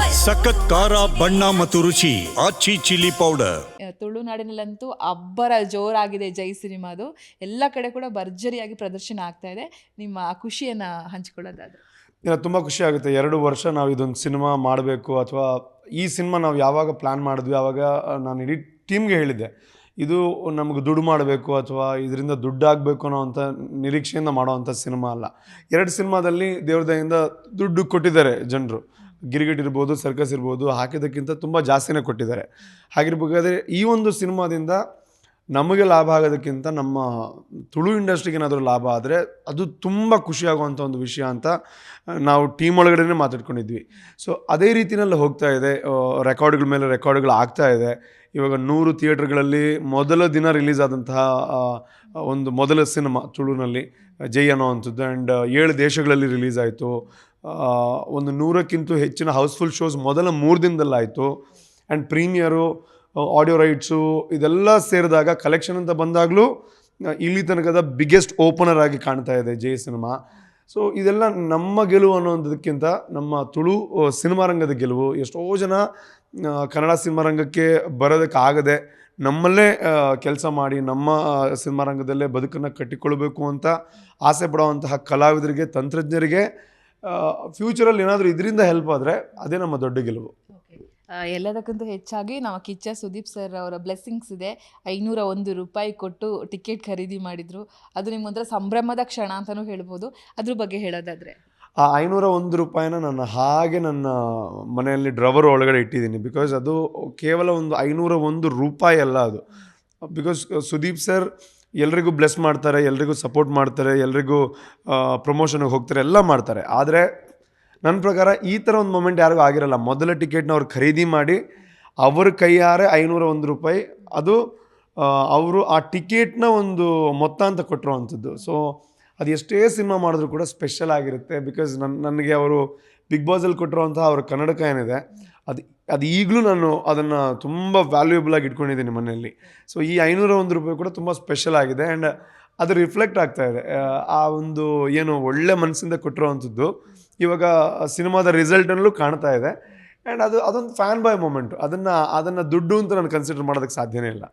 ಸಖತ್ ಖಾರ ಬಣ್ಣ ಮತ್ತು ರುಚಿ ಆಚಿ ಚಿಲ್ಲಿ ಪೌಡರ್. ತುಳುನಾಡಿನಲ್ಲಂತೂ ಅಬ್ಬರ ಜೋರಾಗಿದೆ ಜೈ ಸಿನಿಮಾದು. ಎಲ್ಲ ಕಡೆ ಕೂಡ ಭರ್ಜರಿಯಾಗಿ ಪ್ರದರ್ಶನ ಆಗ್ತಾ ಇದೆ. ನಿಮ್ಮ ಖುಷಿಯನ್ನು ಖುಷಿಯನ್ನ ಹಂಚಿಕೊಳ್ಳೋದಾದ್ರೆ. ಇಲ್ಲ ತುಂಬ ಖುಷಿ ಆಗುತ್ತೆ. ಎರಡು ವರ್ಷ ನಾವು ಇದೊಂದು ಸಿನಿಮಾ ಮಾಡಬೇಕು ಅಥವಾ ಈ ಸಿನಿಮಾ ನಾವು ಯಾವಾಗ ಪ್ಲ್ಯಾನ್ ಮಾಡಿದ್ವಿ ಆವಾಗ ನಾನು ಇಡೀ ಟೀಮ್ಗೆ ಹೇಳಿದ್ದೆ. ಇದು ನಮಗೆ ದುಡ್ಡು ಮಾಡಬೇಕು ಅಥವಾ ಇದರಿಂದ ದುಡ್ಡಾಗಬೇಕು ಅನ್ನೋ ಅಂಥ ನಿರೀಕ್ಷೆಯಿಂದ ಮಾಡೋವಂಥ ಸಿನಿಮಾ ಅಲ್ಲ. ಎರಡು ಸಿನಿಮಾದಲ್ಲಿ ದೇವ್ರದಯಿಂದ ದುಡ್ಡು ಕೊಟ್ಟಿದ್ದಾರೆ ಜನರು. ಗಿರಿಗಿಟ್ ಇರ್ಬೋದು ಸರ್ಕಸ್ ಇರ್ಬೋದು ಹಾಕಿದ್ದಕ್ಕಿಂತ ತುಂಬ ಜಾಸ್ತಿನೇ ಕೊಟ್ಟಿದ್ದಾರೆ. ಹಾಗಿರ್ಬೇಕಾದ್ರೆ ಈ ಒಂದು ಸಿನಿಮಾದಿಂದ ನಮಗೆ ಲಾಭ ಆಗೋದಕ್ಕಿಂತ ನಮ್ಮ ತುಳು ಇಂಡಸ್ಟ್ರಿಗೆ ಏನಾದರೂ ಲಾಭ ಆದರೆ ಅದು ತುಂಬ ಖುಷಿಯಾಗುವಂಥ ಒಂದು ವಿಷಯ ಅಂತ ನಾವು ಟೀಮ್ ಒಳಗಡೆ ಮಾತಾಡ್ಕೊಂಡಿದ್ವಿ. ಸೊ ಅದೇ ರೀತಿಯಲ್ಲಿ ಹೋಗ್ತಾ ಇದೆ. ರೆಕಾರ್ಡ್ಗಳ ಮೇಲೆ ರೆಕಾರ್ಡ್ಗಳು ಆಗ್ತಾ ಇದೆ. ಇವಾಗ ನೂರು ಥಿಯೇಟ್ರ್ಗಳಲ್ಲಿ ಮೊದಲ ದಿನ ರಿಲೀಸ್ ಆದಂತಹ ಒಂದು ಮೊದಲ ಸಿನಿಮಾ ತುಳುನಲ್ಲಿ, ಜೈ ಅನ್ನೋವಂಥದ್ದು. ಆ್ಯಂಡ್ ಏಳು ದೇಶಗಳಲ್ಲಿ ರಿಲೀಸ್ ಆಯಿತು. ಒಂದು ನೂರಕ್ಕಿಂತ ಹೆಚ್ಚಿನ ಹೌಸ್ಫುಲ್ ಶೋಸ್ ಮೊದಲ ಮೂರು ದಿನದಲ್ಲಾಯಿತು. ಆ್ಯಂಡ್ ಪ್ರೀಮಿಯರು ಆಡಿಯೋ ರೈಟ್ಸು ಇದೆಲ್ಲ ಸೇರಿದಾಗ ಕಲೆಕ್ಷನ್ ಅಂತ ಬಂದಾಗಲೂ, ಇಲ್ಲಿ ತನಕದ ಬಿಗ್ಗೆಸ್ಟ್ ಓಪನರ್ ಆಗಿ ಕಾಣ್ತಾ ಇದೆ ಜೈ ಸಿನಿಮಾ ಸೊ ಇದೆಲ್ಲ ನಮ್ಮ ಗೆಲುವು ಅನ್ನೋದಕ್ಕಿಂತ ನಮ್ಮ ತುಳು ಸಿನಿಮಾ ರಂಗದ ಗೆಲುವು. ಎಷ್ಟೋ ಜನ ಕನ್ನಡ ಸಿನಿಮಾ ರಂಗಕ್ಕೆ ಬರೋದಕ್ಕಾಗದೆ ನಮ್ಮಲ್ಲೇ ಕೆಲಸ ಮಾಡಿ ನಮ್ಮ ಸಿನಿಮಾ ರಂಗದಲ್ಲೇ ಬದುಕನ್ನು ಕಟ್ಟಿಕೊಳ್ಬೇಕು ಅಂತ ಆಸೆ ಪಡುವಂತಹ ಕಲಾವಿದರಿಗೆ, ತಂತ್ರಜ್ಞರಿಗೆ ಫ್ಯೂಚರಲ್ಲಿ ಏನಾದರೂ ಇದರಿಂದ ಹೆಲ್ಪ್ ಆದರೆ ಅದೇ ನಮ್ಮ ದೊಡ್ಡ ಗೆಲುವು. ಎಲ್ಲದಕ್ಕಿಂತ ಹೆಚ್ಚಾಗಿ ನಮ್ಮ ಕಿಚ್ಚ ಸುದೀಪ್ ಸರ್ ಅವರ ಬ್ಲೆಸ್ಸಿಂಗ್ಸ್ ಇದೆ. ಐನೂರ ಒಂದು ರೂಪಾಯಿ ಕೊಟ್ಟು ಟಿಕೆಟ್ ಖರೀದಿ ಮಾಡಿದರು. ಅದು ನಿಮ್ಮಂದ್ರೆ ಸಂಭ್ರಮದ ಕ್ಷಣ ಅಂತಲೂ ಹೇಳ್ಬೋದು. ಅದ್ರ ಬಗ್ಗೆ ಹೇಳೋದಾದರೆ. ಆ ಐನೂರ ಒಂದು ರೂಪಾಯಿನ ನಾನು ಹಾಗೆ ನನ್ನ ಮನೆಯಲ್ಲಿ ಡ್ರವರ್ ಒಳಗಡೆ ಇಟ್ಟಿದ್ದೀನಿ. ಬಿಕಾಸ್ ಅದು ಕೇವಲ ಒಂದು ಐನೂರ ಒಂದು ರೂಪಾಯಿ ಅಲ್ಲ ಅದು. ಬಿಕಾಸ್ ಸುದೀಪ್ ಸರ್ ಎಲ್ರಿಗೂ ಬ್ಲೆಸ್ ಮಾಡ್ತಾರೆ, ಎಲ್ರಿಗೂ ಸಪೋರ್ಟ್ ಮಾಡ್ತಾರೆ, ಎಲ್ರಿಗೂ ಪ್ರಮೋಷನ್ಗೆ ಹೋಗ್ತಾರೆ, ಎಲ್ಲ ಮಾಡ್ತಾರೆ. ಆದರೆ ನನ್ನ ಪ್ರಕಾರ ಈ ಥರ ಒಂದು ಮೊಮೆಂಟ್ ಯಾರಿಗೂ ಆಗಿರಲ್ಲ. ಮೊದಲ ಟಿಕೆಟ್ನ ಅವ್ರು ಖರೀದಿ ಮಾಡಿ ಅವ್ರ ಕೈಯಾರೆ ಐನೂರ ಒಂದು ರೂಪಾಯಿ. ಅದು ಅವರು ಆ ಟಿಕೆಟ್ನ ಒಂದು ಮೊತ್ತ ಅಂತ ಕೊಟ್ಟಿರೋವಂಥದ್ದು. ಸೊ ಅದು ಎಷ್ಟೇ ಸಿನಿಮಾ ಮಾಡಿದ್ರು ಕೂಡ ಸ್ಪೆಷಲ್ ಆಗಿರುತ್ತೆ. ಬಿಕಾಸ್ ನನ್ನ ನನಗೆ ಅವರು ಬಿಗ್ ಬಾಸಲ್ಲಿ ಕೊಟ್ಟಿರುವಂತಹ ಅವ್ರ ಕನ್ನಡಕ ಏನಿದೆ ಅದು ಅದು ಈಗಲೂ ನಾನು ಅದನ್ನು ತುಂಬ ವ್ಯಾಲ್ಯೂಯಬಲ್ ಆಗಿ ಇಟ್ಕೊಂಡಿದ್ದೀನಿ ಮನೆಯಲ್ಲಿ. ಸೊ ಈ ಐನೂರ ಒಂದು ರೂಪಾಯಿ ಕೂಡ ತುಂಬ ಸ್ಪೆಷಲ್ ಆಗಿದೆ. ಆ್ಯಂಡ್ ಅದು ರಿಫ್ಲೆಕ್ಟ್ ಆಗ್ತಾ ಇದೆ. ಆ, ಒಂದು ಏನು ಒಳ್ಳೆ ಮನಸ್ಸಿಂದ ಕೊಟ್ಟಿರೋವಂಥದ್ದು. ಇವಾಗ ಸಿನಿಮಾದ ರಿಸಲ್ಟಲ್ಲೂ ಕಾಣ್ತಾ ಇದೆ. ಆ್ಯಂಡ್ ಅದು, ಅದೊಂದು ಫ್ಯಾನ್ ಬಾಯ್ ಮೂಮೆಂಟು ಅದನ್ನು ಅದನ್ನು ದುಡ್ಡು ಅಂತ ನಾನು ಕನ್ಸಿಡರ್ ಮಾಡೋದಕ್ಕೆ ಸಾಧ್ಯವೇ ಇಲ್ಲ.